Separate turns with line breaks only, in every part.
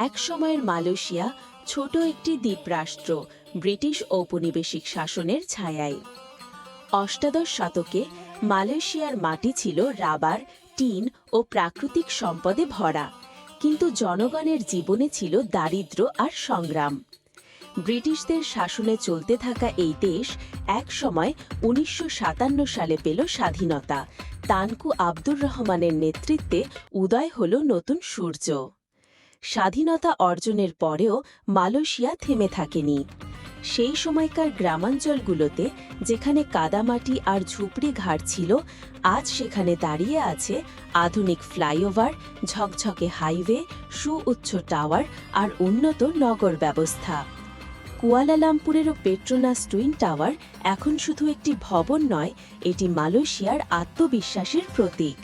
একসময়ের মালয়েশিয়া ছোট একটি দ্বীপরাষ্ট্র, ব্রিটিশ ঔপনিবেশিক শাসনের ছায়ায়। অষ্টাদশ শতকে মালয়েশিয়ার মাটি ছিল রাবার, টিন ও প্রাকৃতিক সম্পদে ভরা, কিন্তু জনগণের জীবনে ছিল দারিদ্র্য আর সংগ্রাম। ব্রিটিশদের শাসনে চলতে থাকা এই দেশ এক সময় উনিশশো সাতান্ন সালে পেল স্বাধীনতা। তানকু আব্দুর রহমানের নেতৃত্বে উদয় হল নতুন সূর্য। স্বাধীনতা অর্জনের পরেও মালয়েশিয়া থেমে থাকেনি। সেই সময়কার গ্রামাঞ্চলগুলোতে যেখানে কাদামাটি আর ঝুপড়ি ঘাট ছিল, আজ সেখানে দাঁড়িয়ে আছে আধুনিক ফ্লাইওভার, ঝকঝকে হাইওয়ে, সুউচ্চ টাওয়ার আর উন্নত নগর ব্যবস্থা। কুয়ালালামপুরেরও পেট্রোনাস টুইন টাওয়ার এখন শুধু একটি ভবন নয়, এটি মালয়েশিয়ার আত্মবিশ্বাসের প্রতীক।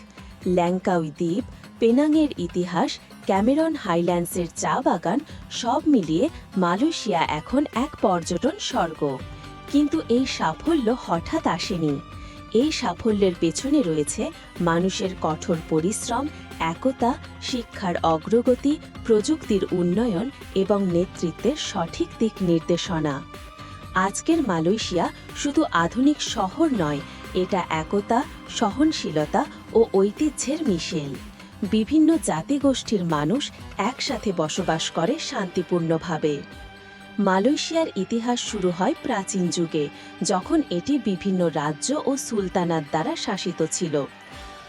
ল্যাংকাউই দ্বীপ, পেনাংয়ের ইতিহাস ক্যামেরন হাইল্যান্ডসের চা বাগান সব মিলিয়ে মালয়েশিয়া এখন এক পর্যটন স্বর্গ। কিন্তু এই সাফল্য হঠাৎ আসেনি। এই সাফল্যের পেছনে রয়েছে মানুষের কঠোর পরিশ্রম, একতা, শিক্ষার অগ্রগতি, প্রযুক্তির উন্নয়ন এবং নেতৃত্বের সঠিক দিক নির্দেশনা। আজকের মালয়েশিয়া শুধু আধুনিক শহর নয়, এটা একতা, সহনশীলতা ও ঐতিহ্যের মিশেল। বিভিন্ন জাতিগোষ্ঠীর মানুষ একসাথে বসবাস করে শান্তিপূর্ণভাবে। মালয়েশিয়ার ইতিহাস শুরু হয় প্রাচীন যুগে, যখন এটি বিভিন্ন রাজ্য ও সুলতানাত দ্বারা শাসিত ছিল।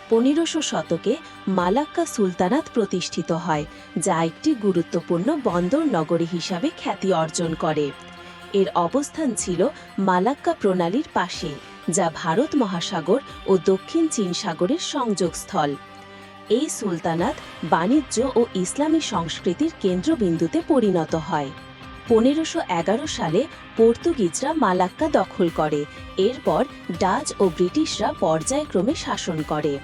পনেরোশো শতকে মালাক্কা সুলতানাত প্রতিষ্ঠিত হয়, যা একটি গুরুত্বপূর্ণ বন্দর নগরী হিসাবে খ্যাতি অর্জন করে। এর অবস্থান ছিল মালাক্কা প্রণালীর পাশে, যা ভারত মহাসাগর ও দক্ষিণ চীন সাগরের সংযোগস্থল। এই সুলতানাত বাণিজ্য ও ইসলামী সংস্কৃতির কেন্দ্রবিন্দুতে পরিণত হয়। পনেরোশো এগারো সালে পর্তুগিজরা মালাক্কা দখল করে, এরপর ডাচ ও ব্রিটিশরা পর্যায়ক্রমে শাসন করে।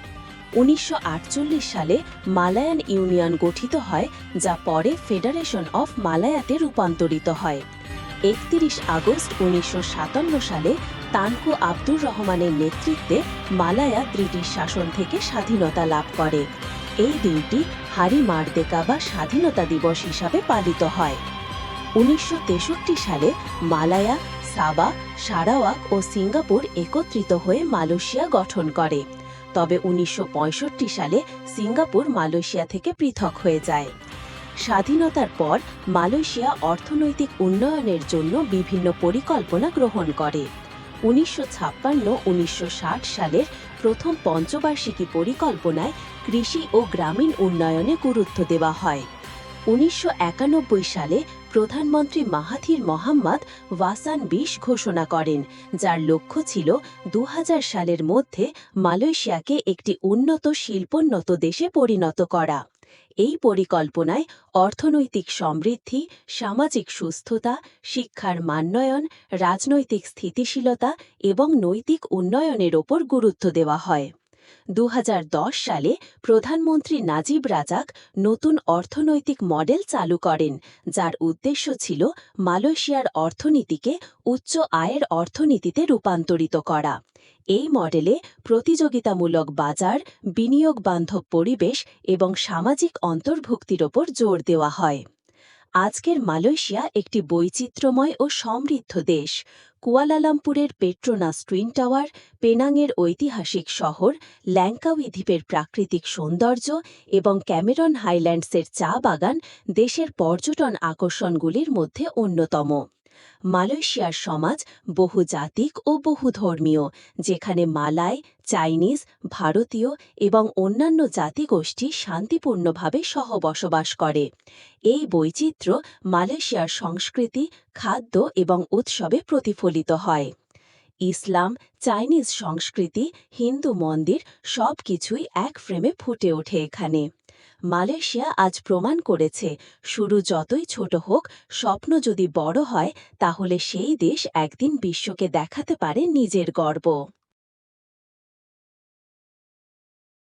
উনিশশো আটচল্লিশ সালে মালায়ান ইউনিয়ন গঠিত হয়, যা পরে ফেডারেশন অফ মালায়াতে রূপান্তরিত হয়। একত্রিশ আগস্ট উনিশশো সাতান্ন সালে তানকু আব্দুর রহমানের নেতৃত্বে মালায়া ব্রিটিশ শাসন থেকে স্বাধীনতা লাভ করে। এই দিনটি হারি মারদেকা বা স্বাধীনতা দিবস হিসাবে পালিত হয়। উনিশশো তেষট্টি সালে মালায়া, সাবা সারাওয়াক ও সিঙ্গাপুর একত্রিত হয়ে মালয়েশিয়া গঠন করে। তবে উনিশশো পঁয়ষট্টি সালে সিঙ্গাপুর মালয়েশিয়া থেকে পৃথক হয়ে যায়। স্বাধীনতার পর মালয়েশিয়া অর্থনৈতিক উন্নয়নের জন্য বিভিন্ন পরিকল্পনা গ্রহণ করে। উনিশশো ছাপ্পান্ন, উনিশশো সালের প্রথম পঞ্চবার্ষিকী পরিকল্পনায় কৃষি ও গ্রামীণ উন্নয়নে গুরুত্ব দেওয়া হয়। উনিশশো একানব্বই সালে প্রধানমন্ত্রী মাহাথির মোহাম্মদ ওয়াসান বিশ ঘোষণা করেন, যার লক্ষ্য ছিল দু হাজার সালের মধ্যে মালয়েশিয়াকে একটি উন্নত শিল্পোন্নত দেশে পরিণত করা। এই পরিকল্পনায় অর্থনৈতিক সমৃদ্ধি, সামাজিক সুস্থতা, শিক্ষার মান্যয়ন, রাজনৈতিক স্থিতিশীলতা এবং নৈতিক উন্নয়নের ওপর গুরুত্ব দেওয়া হয়। দু হাজার দশ সালে প্রধানমন্ত্রী নাজিব রাজাক নতুন অর্থনৈতিক মডেল চালু করেন, যার উদ্দেশ্য ছিল মালয়েশিয়ার অর্থনীতিকে উচ্চ আয়ের অর্থনীতিতে রূপান্তরিত করা। এই মডেলে প্রতিযোগিতামূলক বাজার বিনিয়োগ বান্ধব পরিবেশ এবং সামাজিক অন্তর্ভুক্তির ওপর জোর দেওয়া হয়। আজকের মালয়েশিয়া একটি বৈচিত্র্যময় ও সমৃদ্ধ দেশ। কুয়ালালামপুরের পেট্রোনাস টুইন টাওয়ার, পেনাংয়ের ঐতিহাসিক শহর ল্যাঙ্কাউই দ্বীপের প্রাকৃতিক সৌন্দর্য এবং ক্যামেরন হাইল্যান্ডসের চা বাগান দেশের পর্যটন আকর্ষণগুলির মধ্যে অন্যতম। মালয়েশিয়ার সমাজ বহুজাতিক ও বহুধর্মীয়, যেখানে মালায় চাইনিজ, ভারতীয় এবং অন্যান্য জাতিগোষ্ঠী শান্তিপূর্ণভাবে সহবসবাস করে। এই বৈচিত্র্য মালয়েশিয়ার সংস্কৃতি, খাদ্য এবং উৎসবে প্রতিফলিত হয়। ইসলাম, চাইনিজ সংস্কৃতি, হিন্দু মন্দির সবকিছুই এক ফ্রেমে ফুটে ওঠে এখানে। মালয়েশিয়া আজ প্রমাণ করেছে, শুরু যতই ছোট হোক, স্বপ্ন যদি বড় হয়, তাহলে সেই দেশ একদিন বিশ্বকে দেখাতে পারে নিজের গর্ব।